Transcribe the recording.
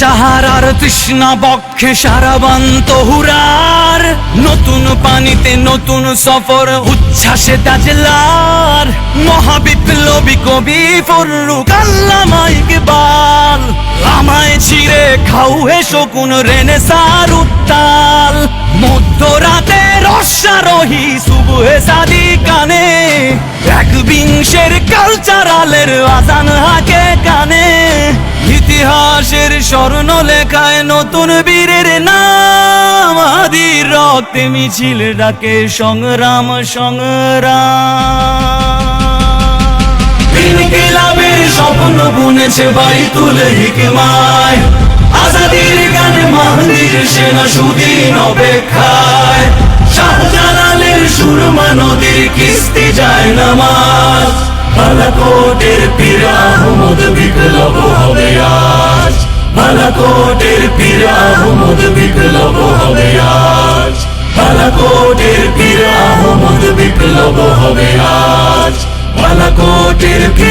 সাহারার তৃষ্ণা বক্ষে সারাবান্ত হুরার, নতুন পানিতে নতুন সফর, উচ্ছ্বাসে তাজলার। মহাবিপ্লবী কবি ফরুক আল্লামা ইকবাল, আমায় ছিঁড়ে খাও হে শকুন রেনে সার উত্তাল। মধ্যরাতে রসারোহী সুবহে সাদি কানে এক বিংশের কালচারালের আজান হাকে ইতিহাসের স্বর্ণ লেখায় নতুন বীরের নাম। আদির রক্তে মিছিল ডাকে সংগ্রাম সংগ্রাম। স্বপ্ন বুনেছে বাইতুল হিকমায়। আজাদির গানে মাহদির সেনা সুদিন অপেক্ষায়। শাহজালালের সুরমা নদীর কিস্তি যায় নামাজ। বালাকোটের পীর আহমদ বিপ্লব বালাকোটের পীর আহমদ বিপ্লব হবে আজ বালাকোটের পীর আহমদ বিপ্লব হবে আজ বালাকোটের পীর